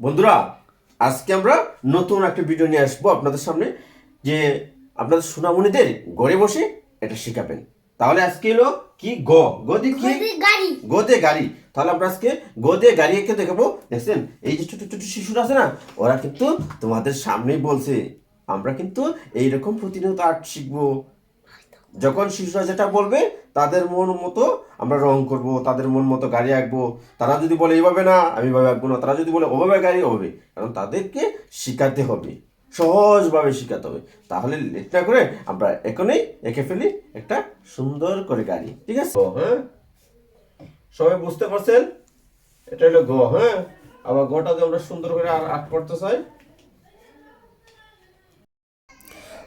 বন্ধুরা আজকে আমরা নতুন একটা ভিডিও নিয়ে আসব আপনাদের সামনে যে আপনাদের সোনামণিদের ঘরে বসে এটা শেখাবেন। তাহলে আজকে এলো কি? গ। গদি কি? গদি গাড়ি। গোদে গাড়ি। তাহলে আমরা আজকে গোদে গাড়ি এঁকে দেখাবো। দেখছেন? এই যে ছোট ছোট শিশুরা আছে না ওরা কিন্তু তোমাদের সামনেই বলছে আমরা কিন্তু এইরকম প্রতিনিয়ত আর্ট শিখব। যখন শিশুরা যেটা বলবে, তাদের মন মতো আমরা রং করব, তাদের মন মতো গাড়ি আঁকবো। তারা যদি বলে এইভাবে না, আমি এভাবে আঁকবো না। তারা যদি বলে ওভাবে গাড়ি হবে কারণ তাদেরকে শেখাতে হবে। সহজভাবে শেখাতে হবে। তাহলে লেটটা করে আমরা এখনই এঁকে ফেলি একটা সুন্দর করে গাড়ি। ঠিক আছে? হ্যাঁ? সবাই বুঝতে পারছেন? এটা হলো গ হ্যাঁ? আবার গটা দিয়ে আমরা সুন্দর করে আর আর্ট করতে চাই।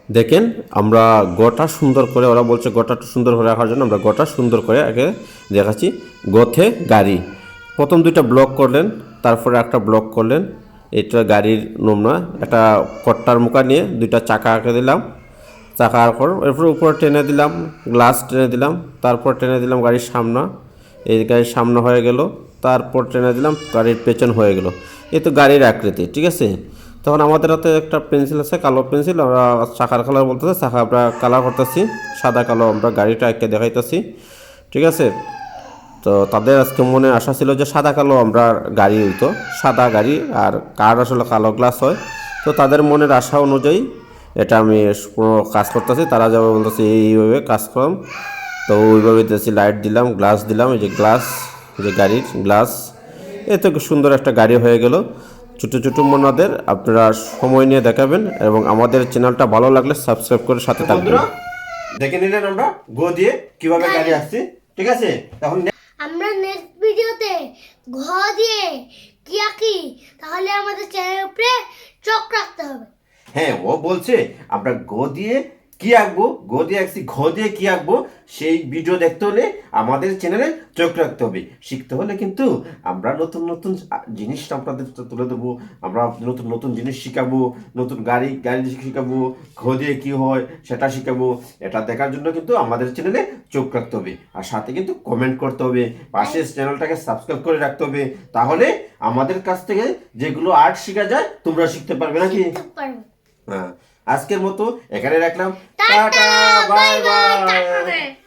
দেখেন, আমরা গোটা সুন্দর করে, ওরা বলছে গোটাটা সুন্দর করে রাখার জন্য আমরা গোটা সুন্দর করে আগে দেখাচ্ছি। গথে গাড়ি। প্রথম দুইটা ব্লক করলেন, তারপরে একটা ব্লক করলেন। এটা গাড়ির নমুনা একটা কট্টার মুখা নিয়ে দুইটা চাকা আঁকে দিলাম। চাকা পর, এরপর উপরে টেনে দিলাম, গ্লাস টেনে দিলাম, তারপর টেনে দিলাম গাড়ির সামনা। এই গাড়ির সামনে হয়ে গেল, তারপর টেনে দিলাম গাড়ির পেছন হয়ে গেল। এই তো গাড়ির আকৃতি, ঠিক আছে? তখন আমাদের হাতে একটা পেন্সিল আছে, কালো পেন্সিল। আমরা চাকার কালার বলতেছি চাকা আমরা কালার করতেছি, সাদা, কালো আমরা গাড়িটা এঁকে দেখাইতেছি, ঠিক আছে? তো তাদের আজকে মনে আশা ছিল যে সাদা, কালো আমরা গাড়ি হইতো, সাদা গাড়ি আর কার আসলে কালো গ্লাস হয়। তো তাদের মনের আশা অনুযায়ী এটা আমি পুরো কাজ করতেছি, তারা যাবে বলতেছে এইভাবে কাজ করলাম তো ওইভাবে দিয়েছি লাইট দিলাম গ্লাস দিলাম, এই যে গ্লাস যে গাড়ির গ্লাস এত সুন্দর একটা গাড়ি হয়ে গেল। ছোটো ছোটো মনাদের আপনারা সময় নিয়ে দেখাবেন এবং আমাদের চ্যানেলটা ভালো লাগলে সাবস্ক্রাইব করে সাথে থাকবেন। দেখে নিলেন আমরা গো দিয়ে কীভাবে গাড়ি আসছে ঠিক আছে? এখন আমরা নেক্সট ভিডিওতে ঘ দিয়ে কি আঁকি তাহলে আমাদের চ্যানেলের উপরে চোখ রাখতে হবে। হ্যাঁ ও বলছে আমরা গো দিয়ে কি আঁকবো? গো দিয়ে আঁকছি ঘ দিয়ে কি আঁকবো? সেই ভিডিও দেখতে হলে আমাদের চ্যানেলে চোখ রাখতে হবে। শিখতে হলে কিন্তু আমরা নতুন নতুন জিনিস আপনাদের তুলে দেবো আমরা নতুন নতুন জিনিস শিখাবো নতুন গাড়ি গাড়ি শিখাবো ঘ দিয়ে কি হয় সেটা শিখাবো। এটা দেখার জন্য কিন্তু আমাদের চ্যানেলে চোখ রাখতে হবে। আর সাথে কিন্তু কমেন্ট করতে হবে। পাশে চ্যানেলটাকে সাবস্ক্রাইব করে রাখতে হবে। তাহলে আমাদের কাছ থেকে যেগুলো আর্ট শেখা যায় তোমরা শিখতে পারবে নাকি? আজকের মতো এখানে রাখলাম। Tata bye bye